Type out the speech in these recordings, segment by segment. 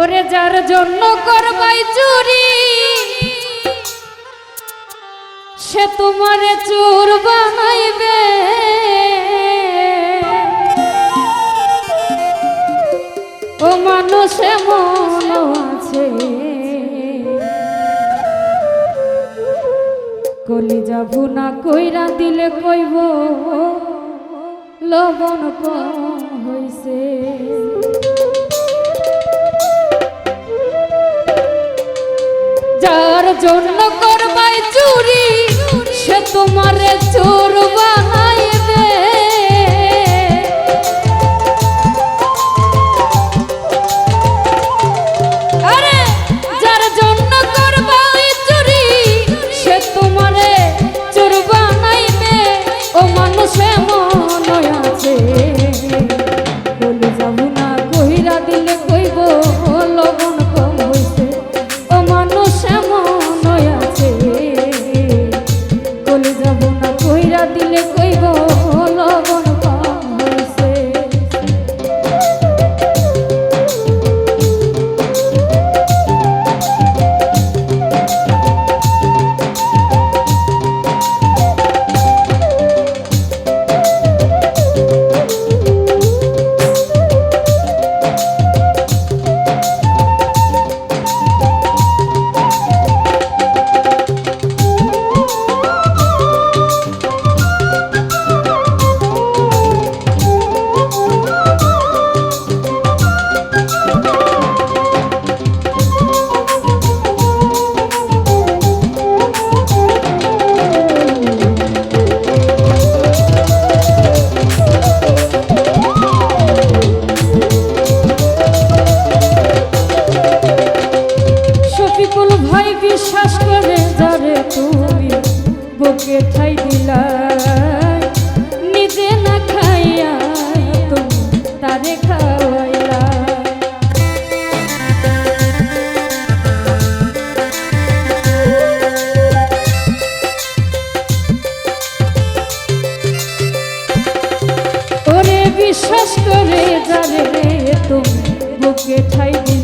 ওরে যার জন্য করবাই চুরি, সে তোমারে চোর বানাইবে। ও মানুষে মন আছে কলি যাব না কইরা দিলে কইব, লবণ কম হইছে। যার জন্য করবাই চুরি সে তোমারে চোর বুকে ঠাই দিলা নিজে না খাইয়া তুমি তারে খাওয়াইলা। ওরে বিশ্বাস করে যারে তুমি বুকে ঠাই দিলা।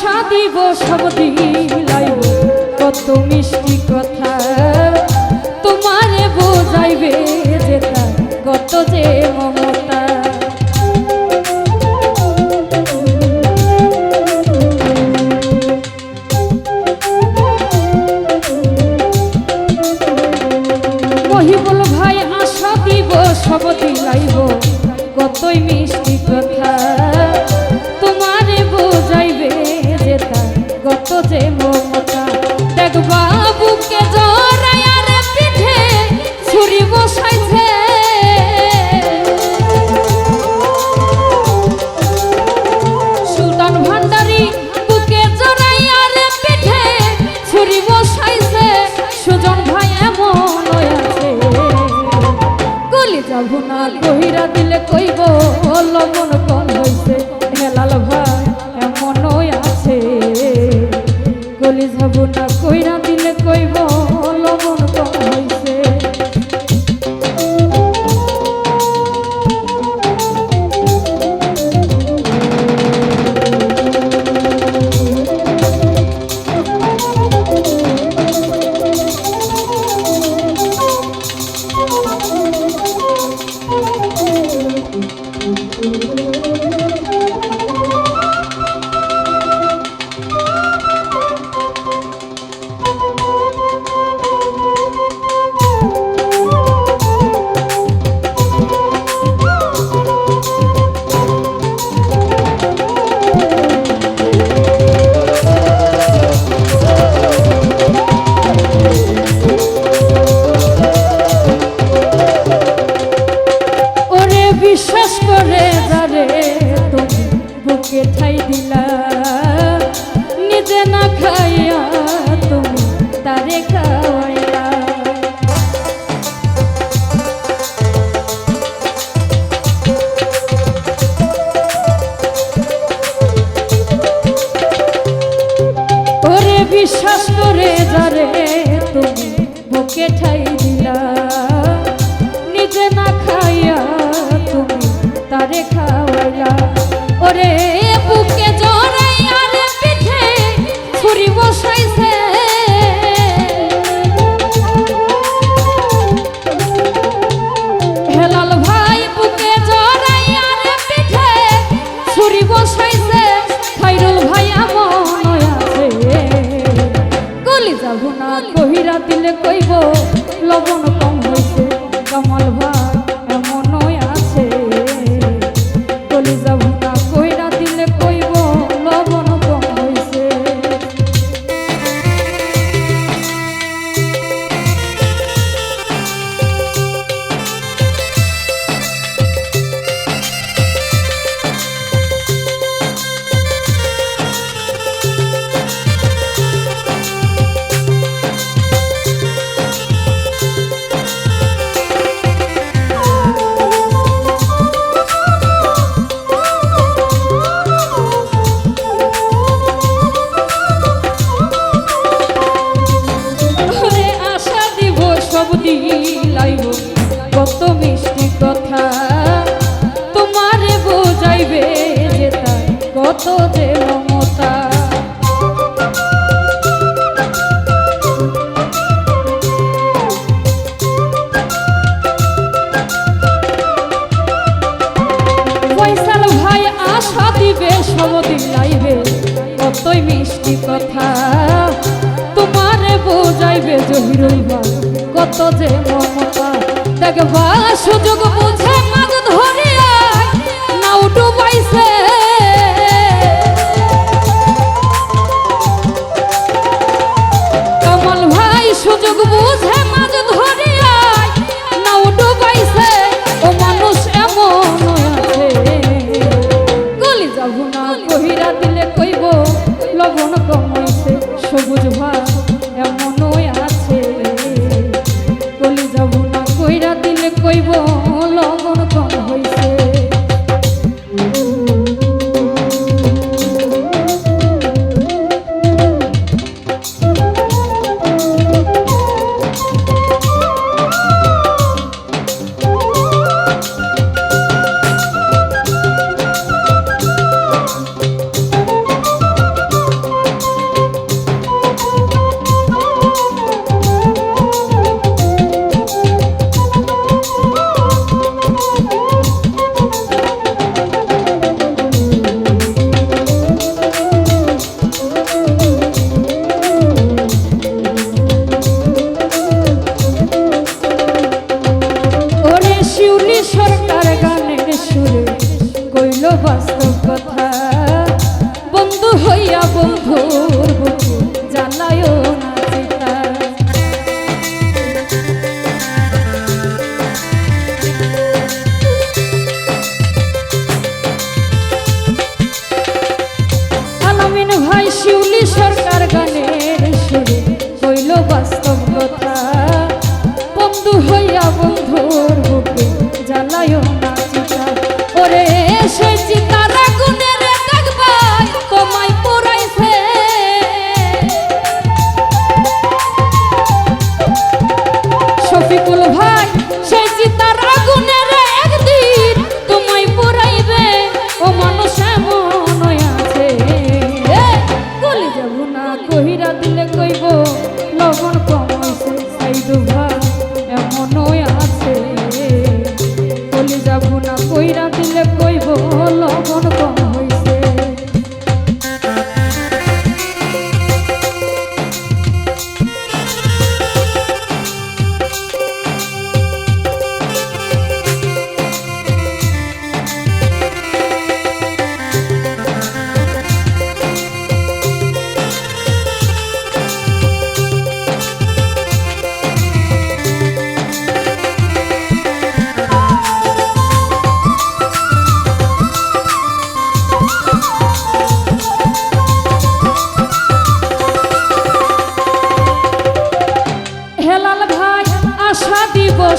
আশা দিব, সব দিলাইব কত মিষ্টি কথা তোমারে বোঝাইবে যেটা কত যে মমতা। মহিবুল ভাই আশা দিব, সব দিলাইব কতই মিষ্টি কথা সুজন ভাই এমন আছে। গলি যাব না কহিরা দিলে কইব, লবণ কম হইছে? হেলাল ভাই এমন আছে। গলি যাব না দেখবা সুযোগ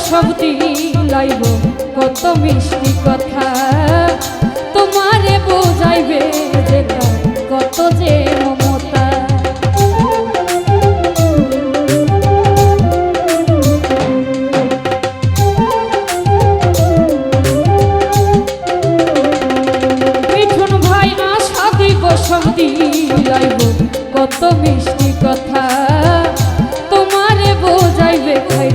সব দিলাইব। কত মিষ্টি কথা, তোমারে বোঝাইবে যে কত যে মমতা। মিঠুন ভাই, আশা দিব সব দিলাইব। কত মিষ্টি কথা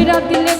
কইরা দিলে